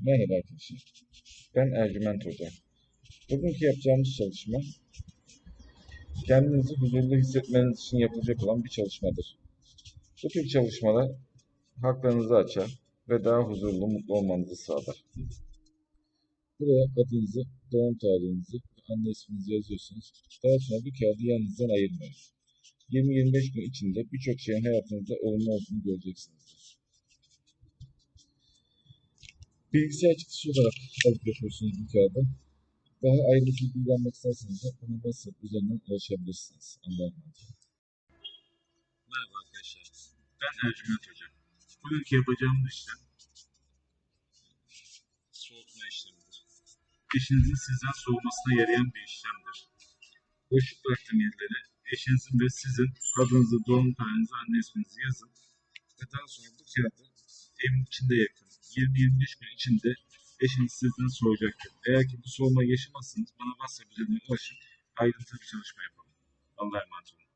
Merhaba arkadaşlar. Ben Ercüment Hoca. Bugünkü yapacağımız çalışma kendinizi huzurlu hissetmeniz için yapılacak olan bir çalışmadır. Bu tür çalışmalar haklarınızı açar ve daha huzurlu, mutlu olmanızı sağlar. Buraya adınızı, doğum tarihinizi ve anne isminizi yazıyorsunuz. Daha sonra bu kağıdı yanınızdan ayırmayın. 20-25 gün içinde birçok şeyin hayatınızda olumlu olduğunu göreceksinizdir. Bilgisayar çıktısı olarak alıp yapıyorsunuz bu kağıdı. Daha ayrıntılı bilgi almak isterseniz de bana WhatsApp üzerinden ulaşabilirsiniz. Allah'a. Merhaba arkadaşlar. Ben Ercüment Hoca. Bugünkü yapacağımız işlem soğutma işlemidir. Eşinizin sizden soğumasına yarayan bir işlemdir. Boşluk bıraktığım yerlere eşinizin ve sizin adınızı, doğum tarihinizi, anne isminizi yazın. Ve daha sonra bu kağıdı evin içinde yakın. 20-25 gün içinde eşiniz sizden soğuyacaktır. Eğer ki bu soğuma yaşamazsanız bana WhatsApp üzerinden ulaşın. Ayrıntılı bir çalışma yapalım. Allah'a emanet olun.